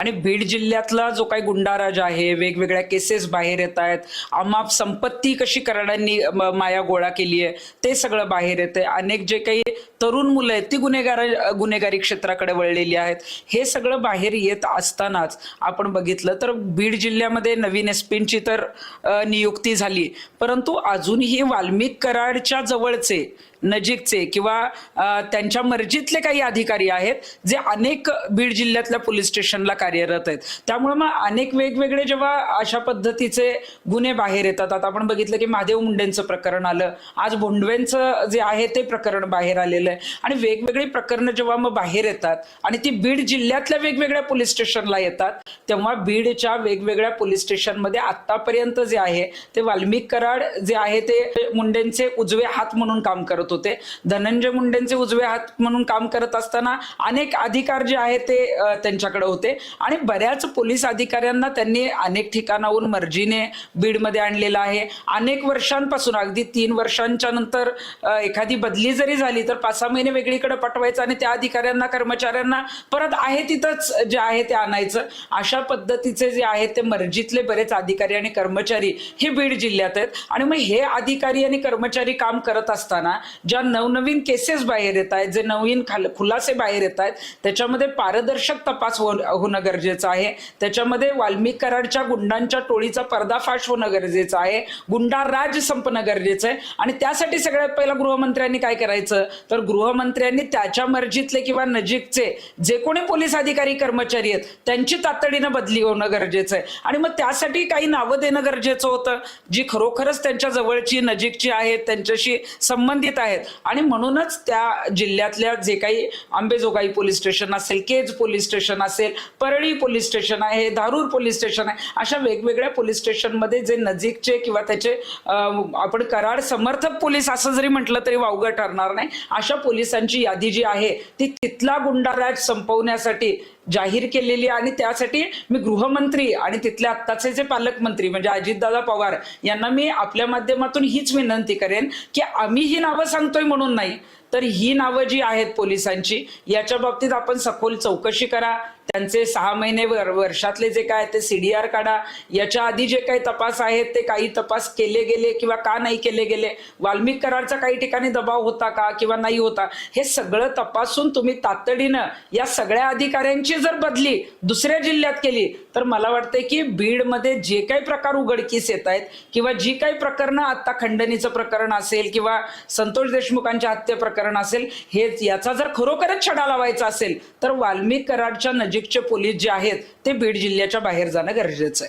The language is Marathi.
आणि बीड जिल्ह्यातला जो काही गुंडाराज आहे वेगवेगळ्या केसेस बाहेर येत आहेत. अमाप संपत्ती कशी कराडांनी माया गोळा केली आहे ते सगळं बाहेर येते अनेक जे काही तरुण मुलं आहेत ती गुन्हेगार गुन्हेगारी क्षेत्राकडे वळलेली आहेत. हे सगळं बाहेर येत असतानाच आपण बघितलं तर बीड जिल्ह्यामध्ये नवीन एस पींची तर नियुक्ती झाली. परंतु अजूनही वाल्मिक कराडच्या जवळचे नजीकचे किंवा त्यांच्या मर्जीतले काही अधिकारी आहेत जे अनेक बीड जिल्ह्यातल्या पोलीस स्टेशनला कार्यरत आहेत. त्यामुळे मग अनेक वेगवेगळे जेव्हा अशा पद्धतीचे गुन्हे बाहेर येतात आता आपण बघितलं की महादेव मुंडेंचं प्रकरण आलं. आज भोंडवेंचं जे आहे ते प्रकरण बाहेर आलेलं आहे. आणि वेगवेगळी प्रकरणं जेव्हा मग बाहेर येतात आणि ती बीड जिल्ह्यातल्या वेगवेगळ्या पोलीस स्टेशनला येतात तेव्हा बीडच्या वेगवेगळ्या पोलीस स्टेशनमध्ये आतापर्यंत जे आहे ते वाल्मिक कराड जे आहे ते मुंडेंचे उजवे हात म्हणून काम करत होते. धनंजय मुंडेंचे उजवे हात म्हणून काम करत असताना अनेक अधिकार जे आहेत ते त्यांच्याकडे होते. आणि बऱ्याच पोलीस अधिकाऱ्यांना त्यांनी अनेक ठिकाणाहून मर्जीने बीडमध्ये आणलेलं आहे. अनेक वर्षांपासून अगदी तीन वर्षांच्या नंतर एखादी बदली जरी झाली तर पाच सहा महिने वेगळीकडे पाठवायचं आणि त्या अधिकाऱ्यांना कर्मचाऱ्यांना परत आहे तिथंच जे आहे ते आणायचं. अशा पद्धतीचे जे आहेत ते मर्जीतले बरेच अधिकारी आणि कर्मचारी हे बीड जिल्ह्यात आहेत. आणि मग हे अधिकारी आणि कर्मचारी काम करत असताना ज्या नवनवीन केसेस बाहेर येत आहेत जे नवीन खाल खुलासे बाहेर येत आहेत त्याच्यामध्ये पारदर्शक तपास हो होणं गरजेचं आहे. त्याच्यामध्ये वाल्मिक कराडच्या गुंडांच्या टोळीचा पर्दाफाश होणं गरजेचं आहे. गुंडा राज संपणं गरजेचं आहे. आणि त्यासाठी सगळ्यात पहिला गृहमंत्र्यांनी काय करायचं? तर गृहमंत्र्यांनी त्याच्या मर्जीतले किंवा नजीकचे जे कोणी पोलीस अधिकारी कर्मचारी आहेत त्यांची तातडीनं बदली होणं गरजेचं आहे. आणि मग त्यासाठी काही नावं देणं गरजेचं होतं. जी खरोखरच त्यांच्या जवळची नजीकची आहेत त्यांच्याशी संबंधित आहेत. आणि म्हणूनच त्या जिल्ह्यातल्या जे काही आंबेजोगाई पोलीस स्टेशन असेल केज पोलीस स्टेशन असेल परळी पोलीस स्टेशन आहे धारूर पोलीस स्टेशन आहे अशा वेगवेगळ्या पोलीस स्टेशनमध्ये जे नजीकचे किंवा त्याचे आपण कराड समर्थक पोलीस असं जरी म्हटलं तरी वावगं ठरणार नाही. अशा पोलिसांची यादी जी आहे ती तिथला गुंडाराज संपवण्यासाठी जाहीर केलेली आणि त्यासाठी मी गृहमंत्री आणि तिथले आत्ताचे जे पालकमंत्री म्हणजे अजितदादा पवार यांना मी आपल्या माध्यमातून हीच विनंती करेन की आम्ही ही नावं सांगतोय म्हणून नाही तर ही नावं जी आहेत पोलिसांची याच्या बाबतीत आपण सखोल चौकशी करा त्यांचे सहा महिने वर वर्षातले जे काय ते सीडीआर काढा. याच्या आधी जे काही तपास आहेत ते काही तपास केले गेले किंवा का नाही केले गेले? वाल्मिक करारचा काही ठिकाणी दबाव होता का किंवा नाही होता? हे सगळं तपासून तुम्ही तातडीनं या सगळ्या अधिकाऱ्यांची जर बदली दुसऱ्या जिल्ह्यात केली तर मला वाटतंय की बीडमध्ये जे काही प्रकार उघडकीस येत आहेत किंवा जी काही प्रकरणं आता खंडणीचं प्रकरण असेल किंवा संतोष देशमुखांच्या हत्ये प्रकरण असेल हे याचा जर खरोखरच छडा लावायचा असेल तर वाल्मिक कराडच्या नजीकचे पोलीस जे आहेत ते बीड जिल्ह्याच्या बाहेर जाणं गरजेचं आहे.